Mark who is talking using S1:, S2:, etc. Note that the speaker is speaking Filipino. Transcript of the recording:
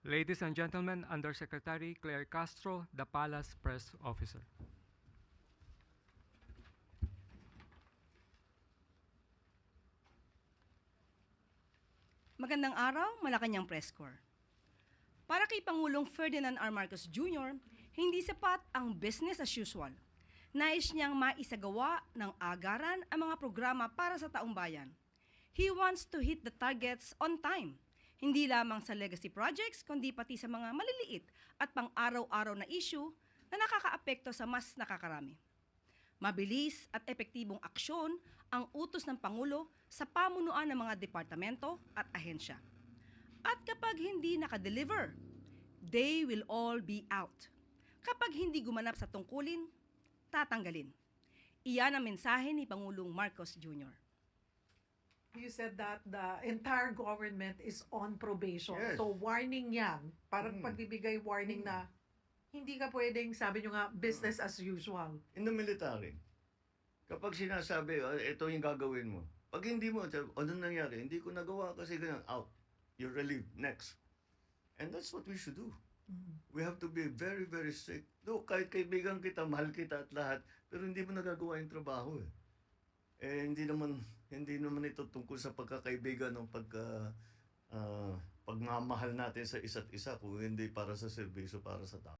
S1: Ladies and gentlemen, Undersecretary Claire Castro, the Palace Press Officer.
S2: Magandang araw, Malacanang Press Corps. Para kay Pangulong Ferdinand R. Marcos Jr., hindi sapat ang business as usual. Nais niyang maisagawa ng agaran ang mga programa para sa taong bayan. He wants to hit the targets on time. Hindi lamang sa legacy projects, kundi pati sa mga maliliit at pang-araw-araw na issue na nakakaapekto sa mas nakakarami. Mabilis at epektibong aksyon ang utos ng Pangulo sa pamunuan ng mga departamento at ahensya. At kapag hindi nakadeliver, they will all be out. Kapag hindi gumanap sa tungkulin, tatanggalin. Iyan ang mensahe ni Pangulong Marcos Jr.
S3: You said that the entire government is on probation.
S4: Yes.
S3: So warning yan. Parang
S4: Mm.
S3: pagbibigay warning na hindi ka pwedeng, sabi nyo nga, business as usual.
S4: in the military, kapag sinasabi, "Ah, ito yung gagawin mo, pag hindi mo, ano nangyari? Hindi ko nagawa kasi ganyan, out. You're relieved. Next. And that's what we should do. We have to be very, very strict. Look, kahit kaibigan kita, mahal kita at lahat, pero hindi mo nagagawa yung trabaho eh. Eh, hindi naman, hindi naman ito tungkol sa pagkakaibigan ng pagka, ah, pagmamahal natin sa isa't isa kung hindi para sa serbisyo para sa tao.